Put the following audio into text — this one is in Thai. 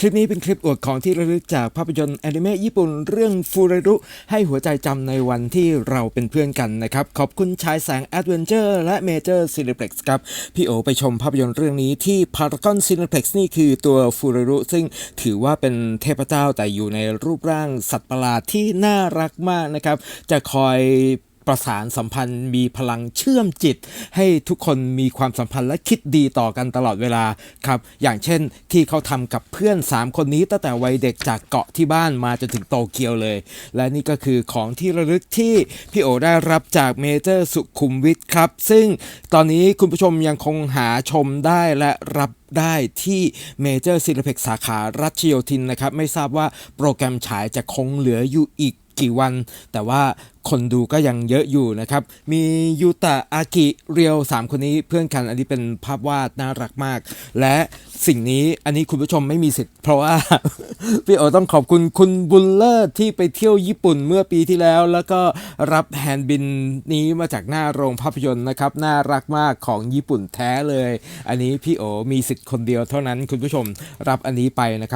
คลิปนี้เป็นคลิปอวดของที่ระลึกจากภาพยนตร์แอนิเมะญี่ปุ่นเรื่องฟูเรรุให้หัวใจจำในวันที่เราเป็นเพื่อนกันนะครับ ขอบคุณชายแสงแอดเวนเจอร์และเมเจอร์ซีนิเพล็กซ์ครับ พี่โอไปชมภาพยนตร์เรื่องนี้ที่พารากอนซีนิเพล็กซ์นี่คือตัวฟูเรรุซึ่งถือว่าเป็นเทพเจ้าแต่อยู่ในรูปร่างสัตว์ประหลาดที่น่ารักมากนะครับ จะคอย ประสานสัมพันธ์ มีพลังเชื่อมจิต ให้ทุกคนมีความสัมพันธ์และคิดดีต่อกันตลอดเวลาครับ อย่างเช่นที่เขาทำกับเพื่อน 3 คนนี้ตั้งแต่วัยเด็กจากเกาะที่บ้านมาจนถึงโตเกียวเลย และนี่ก็คือของที่ระลึกที่พี่โอได้รับจากเมเจอร์สุขุมวิทครับ ซึ่งตอนนี้คุณผู้ชมยังคงหาชมได้และรับได้ที่เมเจอร์ซิลเพกสาขารัชโยธินนะครับ ไม่ทราบว่าโปรแกรมฉายจะคงเหลืออยู่อีก กี่วัน แต่ว่าคนดูก็ยังเยอะอยู่นะครับ มียูตะอากิเรียว 3 คนนี้เพื่อนกันอันนี้เป็นภาพวาดน่ารักมาก และสิ่งนี้อันนี้คุณผู้ชมไม่มีสิทธิ์ เพราะว่า พี่โอต้องขอบคุณคุณบุลเลอร์ที่ไปเที่ยวญี่ปุ่นเมื่อปีที่แล้ว แล้วก็รับแฮนด์บินนี้มาจากหน้าโรงภาพยนตร์นะครับ น่ารักมากของญี่ปุ่นแท้เลย อันนี้พี่โอมีสิทธิ์คนเดียวเท่านั้นคุณผู้ชมรับอันนี้ไปนะครับ